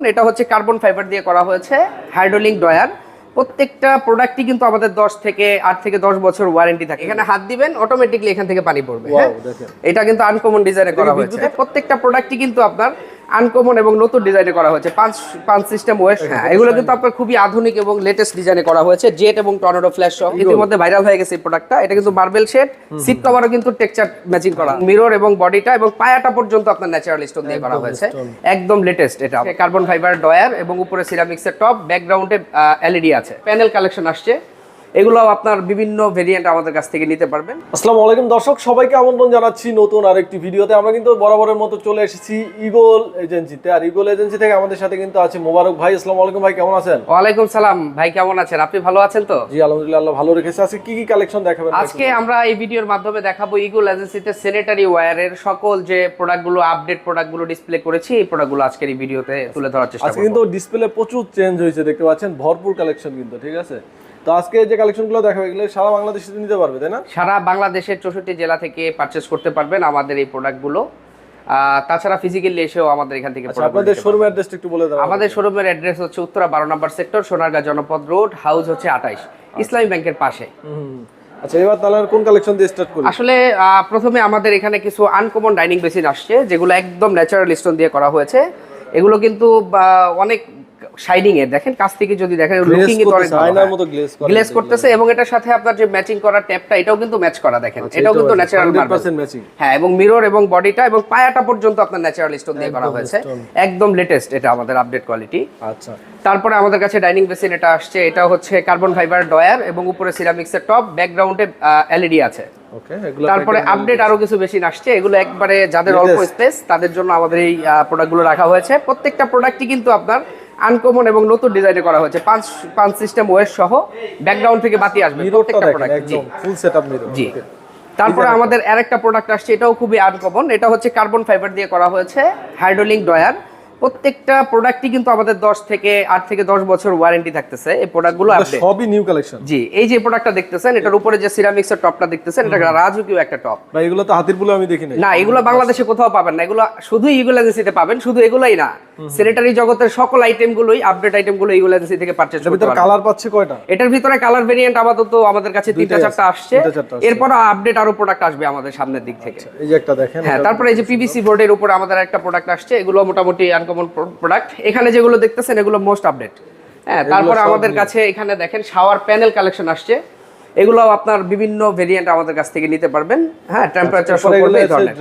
এটা হচ্ছে carbon fibre দিয়ে করা হয়েছে হাইড্রোলিক ডয়ার প্রত্যেকটা প্রোডাক্টই কিন্তু আমাদের 10 থেকে 8 থেকে 10 বছর ওয়ারেন্টি থাকে। এখানে হাত দিবেন অটোমেটিকলি এখান থেকে পানি পড়বে হ্যাঁ? এটা কিন্তু আনকমন ডিজাইনে করা হয়েছে। প্রত্যেকটা প্রোডাক্টই কিন্তু আপনার আনকমন এবং নতুন ডিজাইনে করা হয়েছে। পাঁচ পাঁচ সিস্টেম ওয়েস্ট হ্যাঁ এগুলো কিন্তু আপনার খুবই আধুনিক এবং লেটেস্ট ডিজাইনে করা হয়েছে। জেট এবং টর্নেডো ফ্ল্যাশ সহ। ইতিমধ্যে ভাইরাল হয়ে গেছে এই প্রোডাক্টটা এটা কিন্তু মার্বেল শেড সিট কভারও কিন্তু টেক্সচার ম্যাচিং করা। মিরর এবং বডিটা এবং পায়াটা পর্যন্ত আপনার ন্যাচারাল স্টোন দিয়ে করা হয়েছে। একদম লেটেস্ট এটা। কার্বন ফাইবার ডয়ার এবং উপরে সিরামিক্সের টপ ব্যাকগ্রাউন্ডে এলইডি আছে। প্যানেল কালেকশন আসছে। এগুলো আপনার বিভিন্ন ভেরিয়েন্ট আমাদের কাছ থেকে নিতে পারবেন। আসসালামু আলাইকুম দর্শক সবাইকে আমন্ত্রণ জানাচ্ছি নতুন আরেকটি ভিডিওতে। আমরা কিন্তু বরাবরের মতো চলে এসেছি ইগল এজেন্সিতে। আর ইগল এজেন্সি থেকে আমাদের সাথে কিন্তু আছে মোবারক ভাই। আসসালামু আলাইকুম ভাই কেমন আছেন? ওয়ালাইকুম সালাম। ভাই কেমন আছেন? আপনি ভালো আছেন তো? জি আলহামদুলিল্লাহ আল্লাহ ভালো রেখেছে। আজকে কি কি কালেকশন দেখাবেন আজকে আমরা এই ভিডিওর মাধ্যমে দেখাবো ইগুল এজেন্সিতে স্যানিটারি ওয়্যারের সকল যে প্রোডাক্টগুলো আপডেট প্রোডাক্টগুলো ডিসপ্লে করেছি এই প্রোডাক্টগুলো আজকের এই ভিডিওতে তুলে ধরার চেষ্টা করব। আজকে কিন্তু ডিসপ্লে প্রচুর চেঞ্জ হয়েছে দেখতে পাচ্ছেন? ভরপুর কালেকশন কিন্তু ঠিক আছে? তো আজকে যে কালেকশনগুলো দেখাবে এগুলো সারা বাংলাদেশে নিতে পারবে তাই না? সারা বাংলাদেশের চৌষট্টি জেলা থেকে পারচেস করতে পারবেন আমাদের এই প্রোডাক্টগুলো তাছাড়া ফিজিক্যালি এসেও আমাদের এখান থেকে আচ্ছা আপনাদের অ্যাড্রেসটা একটু বলে দাও আমাদের শোরুমের অ্যাড্রেস হচ্ছে উত্তরা বারো নম্বর সেক্টর সোনারগাঁ জনপদ রোড হাউস হচ্ছে আঠাইশ। ইসলামী ব্যাংকের পাশে। আচ্ছা এবার তাহলে কোন কালেকশন দিয়ে স্টার্ট করি? আসলে প্রথমে আমাদের এখানে কিছু আনকমন ডাইনিং বেসিন আসছে যেগুলো একদম ন্যাচারাল স্টোন দিয়ে করা হয়েছে। এগুলো কিন্তু অনেক শাইনিং এর দেখেন কাছ থেকে যদি দেখেন লুকিং এ অনেক আয়নার মতো গ্লেজ করা গ্লেজ করতেছে এবং এটার সাথে আপনার যে ম্যাচিং করা ট্যাপটা এটাও কিন্তু ম্যাচ করা দেখেন। এটাও কিন্তু ন্যাচারাল 100% ম্যাচিং হ্যাঁ এবং মিরর এবং বডিটা এবং পায়াটা পর্যন্ত আপনার ন্যাচারাল স্টোন দিয়ে করা হয়েছে। একদম লেটেস্ট এটা আমাদের আপডেট কোয়ালিটি আচ্ছা। তারপরে আমাদের কাছে ডাইনিং বেসিন এটা আসছে এটা হচ্ছে কার্বন ফাইবার ডয়ার এবং উপরে সিরামিক্সের টপ ব্যাকগ্রাউন্ডে এলইডি আছে। তারপরে আপডেট আরও কিছু বেশি আসছে এগুলো একবারে যাদের অল্প স্পেস তাদের জন্য আমাদের এই প্রোডাক্টগুলো রাখা হয়েছে। প্রত্যেকটা প্রোডাক্টই কিন্তু আপনার আনকমন এবং নতুন ডিজাইনে করা হয়েছে। পাঁচ পাঁচ সিস্টেম ওয়েস সহ ব্যাকগ্রাউন্ড থেকে বাতি আসবে। প্রত্যেকটা প্রোডাক্ট জি ফুল সেটআপ মিরর জি। তারপরে আমাদের আরেকটা প্রোডাক্ট আসছে এটাও খুবই আনকমন এটা হচ্ছে কার্বন ফাইবার দিয়ে করা হয়েছে হাইড্রোলিক ড্রয়ার প্রত্যেকটা প্রোডাক্টই কিন্তু আমাদের 10 থেকে 8 থেকে 10 বছর ওয়ারেন্টি থাকতেছে। এই প্রোডাক্টগুলো আপডেট সবই নিউ কালেকশন জি এই যে প্রোডাক্টটা দেখতেছেন এটার উপরে যে সিরামিক্সের টপটা দেখতেছেন এটা রাজকীয় একটা টপ ভাই এগুলো তো হাতির পুলে আমি দেখি নাই। না এগুলো বাংলাদেশে কোথাও পাবেন না। এগুলো শুধু ইগুলো এজেন্সিতে পাবেন শুধু এগুলাই না। স্যানিটারি জগতের সকল আইটেমগুলোই আপডেট আইটেমগুলো ইগুলো এজেন্সি থেকে পারচেজ করতে পারবেন। কালার পাচ্ছে কয়টা? এটার ভিতরে কালার ভেরিয়েন্ট আপাতত আমাদের কাছে তিনটা চারটা আসছে। তিনটা চারটা আসছে। এরপর আপডেট আরও প্রোডাক্ট আসবে আমাদের সামনের দিক থেকে। এই যে একটা দেখেন হ্যাঁ তারপরে এই যে পিভিসি বোর্ডের উপরে আমাদের একটা প্রোডাক্ট আসছে। এগুলো মোটামুটি আনকমন প্রোডাক্ট এখানে যেগুলো দেখতেছেন এগুলো মোস্ট আপডেট হ্যাঁ তারপরে আমাদের কাছে এখানে দেখেন শাওয়ার প্যানেল কালেকশন আসছে। এগুলো আপনার বিভিন্ন ভেরিয়েন্ট আমাদের কাছ থেকে নিতে পারবেন। হ্যাঁ টেম্পারেচার শো করবে এই ধরনের।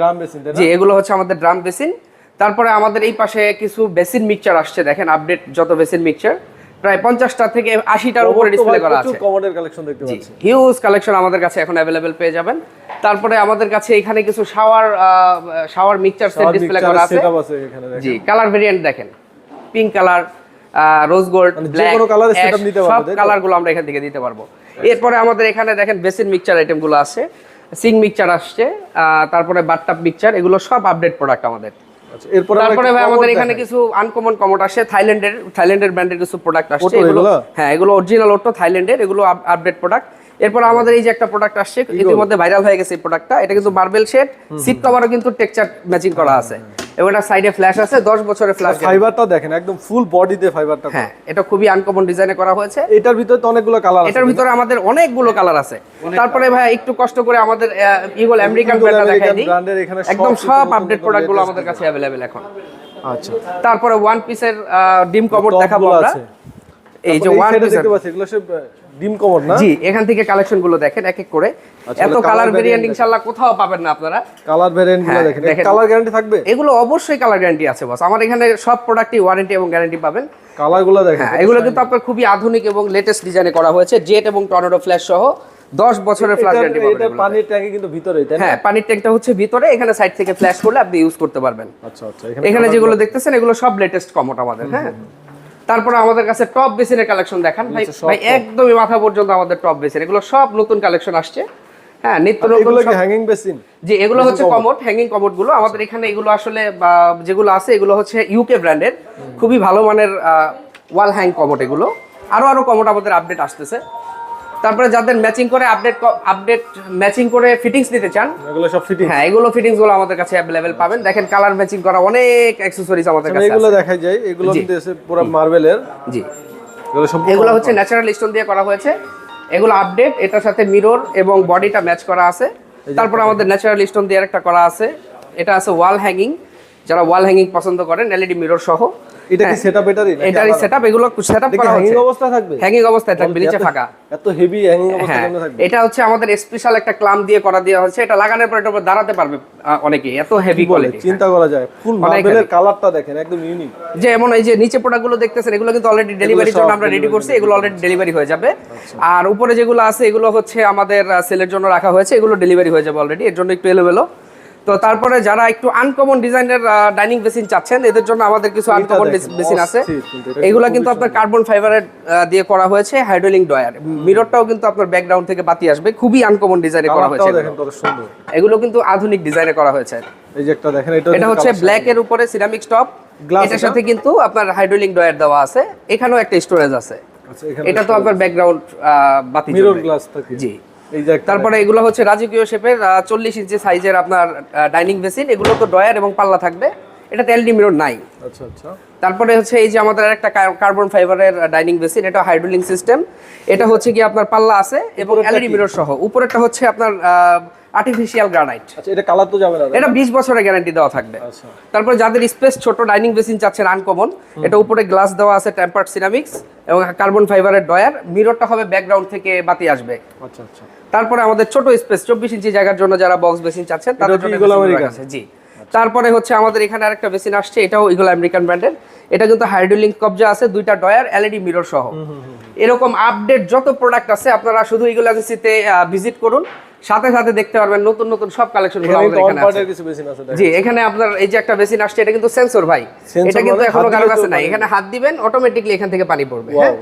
জি এগুলো হচ্ছে আমাদের ড্রাম বেসিন তারপরে আমাদের এই পাশে কিছু বেসিন মিক্সচার আসছে দেখেন আপডেট যত বেসিন মিক্সচার প্রায় পঞ্চাশটা থেকে আশিটার উপরে ডিসপ্লে করা আছে। কমোডের কালেকশন দেখতে পাচ্ছি। হিউজ কালেকশন আমাদের কাছে এখন অ্যাভেলেবেল পেয়ে যাবেন। তারপরে আমাদের কাছে এখানে কিছু shower shower mixture set display করা আছে। সেটআপ আছে এখানে দেখেন। জি কালার ভেরিয়েন্ট দেখেন pink colour rose gold black সব তাই তো? কালারগুলো আমরা এখান থেকে দিতে পারব। এরপরে আমাদের এখানে দেখেন বেসিন মিক্সচার আইটেমগুলো আছে। সিং মিক্সচার আসছে। তারপরে বাটটাপ মিক্সচার এগুলো সব আপডেট প্রোডাক্ট আমাদের। আচ্ছা এরপর তারপরে ভাই আমাদের এখানে কিছু আনকমন কমোড আসে। থাইল্যান্ডের থাইল্যান্ডের ব্র্যান্ডের কিছু প্রোডাক্ট আসছে। এগুলো? হ্যাঁ এগুলো অরিজিনাল ওটো থাইল্যান্ডের। এগুলো আপডেট প্রোডাক্ট এরপর আমাদের এই যে একটা প্রোডাক্ট আসছে ইতিমধ্যে ভাইরাল হয়ে গেছে এই প্রোডাক্টটা এটা কিন্তু মার্বেল শেড সিট কভারও কিন্তু টেক্সচার ম্যাচিং করা আছে। এবং এটা সাইডে ফ্ল্যাশ আছে 10 বছরের ফ্ল্যাশ ফাইবারটা দেখেন একদম ফুল বডিতে ফাইবারটা হ্যাঁ এটা খুবই আনকমন ডিজাইনে করা হয়েছে। এটার ভিতরে তো অনেকগুলো কালার আছে। এটার ভিতরে আমাদের অনেকগুলো কালার আছে। তারপরে ভাই একটু কষ্ট করে আমাদের ইগল আমেরিকান ব্র্যান্ডটা দেখাই দিই। একদম সব আপডেট প্রোডাক্টগুলো আমাদের কাছে এখন। আচ্ছা। তারপরে ওয়ান পিসের ডিম কভার দেখাবো আমরা। এই যে ওয়ান side দেখতে পাচ্ছি এগুলো সব ডিম কমোড না? জি এখান থেকে কালেকশনগুলো দেখেন এক এক করে। আচ্ছা, এত কালার ভেরিয়েন্ট ইনশাআল্লাহ কোথাও পাবেন না আপনারা। কালার ভেরিয়েন্টগুলো হ্যাঁ, দেখেন। কালার গ্যারান্টি থাকবে? এগুলো অবশ্যই কালার গ্যারান্টি আছে বস আমার এখানে সব প্রোডাক্টই ওয়ারেন্টি এবং গ্যারান্টি পাবেন। কালারগুলো দেখেন হ্যাঁ এগুলো কিন্তু আপনার খুবই আধুনিক এবং লেটেস্ট ডিজাইনে করা হয়েছে। জেট এবং টর্নেডো ফ্ল্যাশ সহ 10 বছরের ফ্ল্যাশ গ্যারান্টি পাবেন এটা পানির ট্যাঙ্কি কিন্তু ভিতরেই তাই না? হ্যাঁ পানির ট্যাঙ্কটা হচ্ছে ভিতরে। এখানে সাইড থেকে ফ্ল্যাশ করলে আপনি ইউজ করতে পারবেন। আচ্ছা আচ্ছা এখানে যেগুলো দেখতেছেন এগুলো সব লেটেস্ট কমোট আমাদের হ্যাঁ? তারপরে আমাদের কাছে টপ বেসিনের কালেকশন দেখান। ভাই আচ্ছা, ভাই একদমই মাথা পর্যন্ত আমাদের টপ বেসিন এগুলো সব নতুন কালেকশন আসছে। হ্যাঁ নিত্য নতুন এগুলো কি হ্যাঙ্গিং বেসিন যে এগুলো হচ্ছে কমোড হ্যাঙ্গিং কমোডগুলো। আমাদের এখানে এগুলো আসলে যেগুলো আছে এগুলো হচ্ছে ইউকে ব্র্যান্ডের খুবই ভালো মানের ওয়াল হ্যাং কমোড এগুলো। আরও আরও কমোড আমাদের আপডেট আসতেছে। তারপরে যাদের ম্যাচিং করে আপডেট আপডেট ম্যাচিং করে ফিটিংস নিতে চান এগুলো সব ফিটিং হ্যাঁ এগুলো ফিটিংসগুলো আমাদের কাছে অ্যাভেলেবেল পাবেন। দেখেন কালার ম্যাচিং করা অনেক অ্যাক্সেসরিজ আমাদের কাছে এগুলো। দেখাই যায় এগুলো পুরো মার্বেলের জি। এগুলো সম্পূর্ণ এগুলো হচ্ছে ন্যাচারাল স্টোন দিয়ে করা হয়েছে। এগুলো আপডেট এটার সাথে মিরর এবং বডিটা ম্যাচ করা আছে। তারপর আমাদের ন্যাচারাল স্টোন দিয়ে একটা করা আছে। এটা আছে ওয়াল হ্যাঙ্গিং যারা ওয়াল হ্যাঙ্গিং পছন্দ করেন এলইডি মিরর সহ। এটা কি সেটআপ এটারই নাকি এটারই সেটআপ এগুলো সেটআপ এটা করা হ্যাঙ্গিং থাকবে? হ্যাঙ্গিং অবস্থায় থাকবে নিচে ফাঁকা। এত হেভি হ্যাঙ্গিং অবস্থা হ্যাঁ কেমনে থাকবে? এটা হচ্ছে আমাদের স্পেশাল একটা ক্লাম দিয়ে করা দেওয়া হচ্ছে। এটা লাগানোর পর উপর দাঁড়াতে পারবে অনেকে। এত হেভি কোয়ালিটি চিন্তা করা যায়। ফুল মার্বেলের কালারটা দেখেন একদম ইউনিক যে এমন এই যে নিচে প্রোডাক্টগুলো দেখতেছেন এগুলো কিন্তু অলরেডি ডেলিভারির জন্য আমরা রেডি করছি এগুলো অলরেডি ডেলিভারি হয়ে যাবে। আর উপরে যেগুলো আছে এগুলো হচ্ছে আমাদের সেলের জন্য রাখা হয়েছে এগুলো ডেলিভারি হয়ে যাবে অলরেডি এর জন্য একটু এলোমেলো। তো তারপরে যারা একটু আনকমন ডিজাইনের ডাইনিং বেসিন চাচ্ছেন এদের জন্য আমাদের কিছু আনকমন বেসিন আছে। এগুলো কিন্তু আপনার কার্বন ফাইবারের দিয়ে করা হয়েছে হাইড্রোলিং ডয়ার মিররটাও কিন্তু আপনার ব্যাকগ্রাউন্ড থেকে বাতি আসবে খুবই আনকমন ডিজাইনে করা হয়েছে এগুলো। কিন্তু আধুনিক ডিজাইনে করা হয়েছে। এই যে একটা দেখেন এটা এটা হচ্ছে ব্ল্যাক এর উপরে সিরামিক টপ Glass এটার সাথে কিন্তু আপনার হাইড্রোলিক ডয়ার দেওয়া আছে। এখানেও একটা স্টোরেজ আছে। আচ্ছা এটা তো আপনার ব্যাকগ্রাউন্ড বাতি মিরর গ্লাস থাকে। জি। তারপরে এগুলো হচ্ছে রাজকীয় শেপের চল্লিশ ইঞ্চি সাইজের আপনার ডাইনিং বেসিন এগুলো তো ডয়ার এবং পাল্লা থাকবে। এটাতে এলডি মিরর নাই। আচ্ছা আচ্ছা। তারপরে হচ্ছে এই যে আমাদের একটা কার্বন ফাইবারের ডাইনিং বেসিন এটা হাইড্রোলিং সিস্টেম। এটা হচ্ছে কি আপনার পাল্লা আছে এবং এলইডি মিরর সহ। উপরেরটা হচ্ছে আপনার আর্টিফিশিয়াল গ্রানাইট আচ্ছা এটা কালার তো যাবে না এটা না? বিশ বছরের গ্যারান্টি দেওয়া থাকবে। আচ্ছা। তারপরে যাদের স্পেস ছোট ডাইনিং বেসিন চাচ্ছেন আনকমন এটা উপরে গ্লাস দেওয়া আছে টেম্পার্ড সিরামিক্স এবং কার্বন ফাইবারের ডয়ার মিররটা হবে ব্যাকগ্রাউন্ড থেকে বাতি আসবে। আচ্ছা আচ্ছা। তারপরে আমাদের ছোট স্পেস চব্বিশ ইঞ্চি জায়গার জন্য যারা বক্স বেসিন চাচ্ছেন তাদের জন্য জি। তারপরে হচ্ছে আমাদের এখানে আরেকটা বেসিন আসছে এটাও ইগল আমেরিকান ব্র্যান্ডের এটা কিন্তু হাইড্রোলিং কবজা আছে দুইটা ডয়ার এলইডি মিরর সহ। এরকম আপডেট যত প্রোডাক্ট আছে আপনারা শুধু ইগল এজেন্সিতে ভিজিট করুন। সাথে সাথে দেখতে পারবেন নতুন নতুন সব কালেকশন এখানে আমাদের এখানে আছে। জি এখানে আপনার এই যে একটা বেসিন আসছে এটা কিন্তু সেন্সর ভাই। এটা কিন্তু মানে এখনও কারও কাছে নাই। এখানে হাত দিবেন অটোমেটিকলি এখান থেকে পানি পড়বে হ্যাঁ?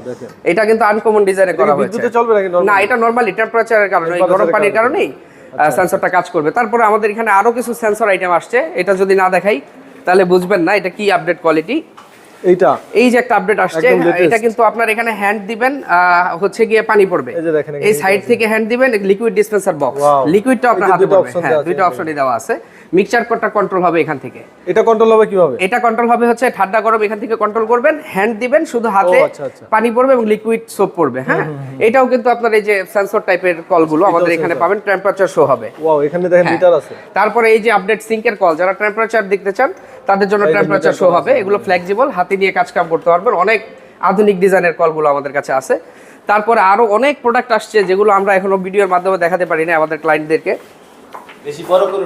এটা কিন্তু আনকমন ডিজাইনে করা হয়েছে। বিদ্যুতে চলবে নাকি না এটা নরমালি টেম্পারেচারের কারণে গরম পানির কারণে। কারণেই। সেন্সরটা কাজ করবে। তারপরে আমাদের এখানে আরও কিছু সেন্সর আইটেম আসছে। এটা যদি না দেখাই, তাহলে বুঝবেন না এটা কি আপডেট কোয়ালিটি এইটা। এই যে একটা আপডেট আসছে এটা কিন্তু আপনার এখানে হ্যান্ড দিবেন হচ্ছে গিয়ে পানি পড়বে। এই যে দেখেন এই সাইড থেকে হ্যান্ড দিবেন লিকুইড ডিসপেন্সার বক্স লিকুইডটা আপনার হাতে পড়বে option হ্যাঁ দুইটা অপশনই দেওয়া আছে। মিক্সচার কোডটা কন্ট্রোল হবে এখান থেকে। এটা কন্ট্রোল হবে কীভাবে? এটা কন্ট্রোল হবে হচ্ছে ঠান্ডা গরম এখান থেকে কন্ট্রোল করবেন হ্যান্ড দিবেন শুধু হাতে আচ্ছা, আচ্ছা। পানি পড়বে এবং লিকুইড সোপ পড়বে হ্যাঁ? এটাও কিন্তু আপনার এই যে সেন্সর টাইপের কলগুলো আমাদের এখানে পাবেন টেম্পারেচার শো হবে। ওয়াও এখানে দেখেন হ্যাঁ। মিটার আছে। তারপরে এই যে আপডেট সিঙ্কের কল যারা টেম্পারেচার দেখতে চান তাদের জন্য টেম্পারেচার শো হবে। এগুলো ফ্লেক্সিবল হাতে নিয়ে কাজ কাম করতে পারবেন। অনেক আধুনিক ডিজাইনের কলগুলো আমাদের কাছে আছে। তারপরে আরও অনেক প্রোডাক্ট আসছে যেগুলো আমরা এখনও ভিডিওর মাধ্যমে দেখাতে পারি না আমাদের ক্লায়েন্টদেরকে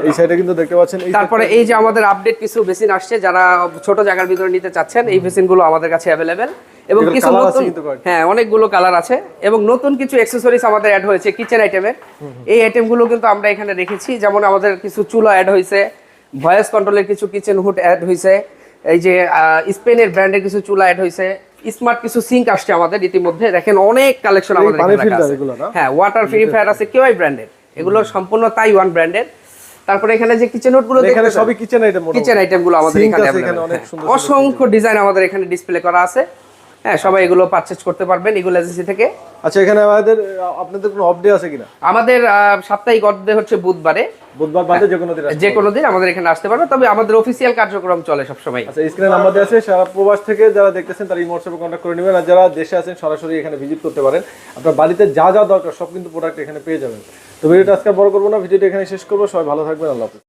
এই সাইডে কিন্তু দেখতে পাচ্ছেন তারপরে এই যে আমাদের আপডেট কিছু বেসিন আসছে যারা ছোট জায়গার ভিতরে নিতে চাচ্ছেন এই বেসিনগুলো আমাদের কাছে অ্যাভেলেবেল এবং কিছু নতুন হ্যাঁ অনেকগুলো কালার আছে। এবং নতুন কিছু অ্যাক্সেসরিজ আমাদের অ্যাড হয়েছে কিচেন আইটেমের এই আইটেমগুলো কিন্তু আমরা এখানে রেখেছি। যেমন আমাদের কিছু চুলা অ্যাড হয়েছে ভয়েস কন্ট্রোলের কিছু কিচেন হুড অ্যাড হয়েছে এই যে স্পেনের ব্র্যান্ডের কিছু চুলা অ্যাড হয়েছে স্মার্ট কিছু সিঙ্ক আসছে আমাদের ইতিমধ্যে। দেখেন অনেক কালেকশন আমাদের? হ্যাঁ ওয়াটার পিউরিফায়ার আছে কেওয়াই ব্র্যান্ডের এগুলো সম্পূর্ণ তাইওয়ান ব্র্যান্ডের তারপরে এখানে যে কিচেন হুডগুলো এখানে সবই কিচেন আইটেম কিচেন আইটেমগুলো আমাদের এখানে অসংখ্য ডিজাইন আমাদের এখানে ডিসপ্লে করা আছে। হ্যাঁ সবাই এগুলো পারচেজ করতে পারবেন এগুলো এজেন্সি থেকে। আচ্ছা এখানে আমাদের আপনাদের কোনো অফ ডে আছে কিনা? আমাদের সাপ্তাহিক অর্ধে হচ্ছে বুধবারে। বুধবার বাদে যে কোনো দিন যে কোনো দিন আমাদের এখানে আসতে পারবে তবে আমাদের অফিসিয়াল কার্যক্রম চলে সবসময়। আচ্ছা স্ক্রিনে নাম্বার দেওয়া আছে সারা প্রবাস থেকে যারা দেখতেছেন তারা এই হোয়াটসঅ্যাপে কন্ট্যাক্ট করে নেবেন আর যারা দেশে আছেন সরাসরি এখানে ভিজিট করতে পারেন। আপনার বাড়িতে যা যা দরকার সব কিন্তু প্রোডাক্ট এখানে পেয়ে যাবেন। তো ভিডিওটা আজকে বড় করব না ভিডিওটা এখানে শেষ করব। সবাই ভালো থাকবেন আল্লাহ হাফেজ।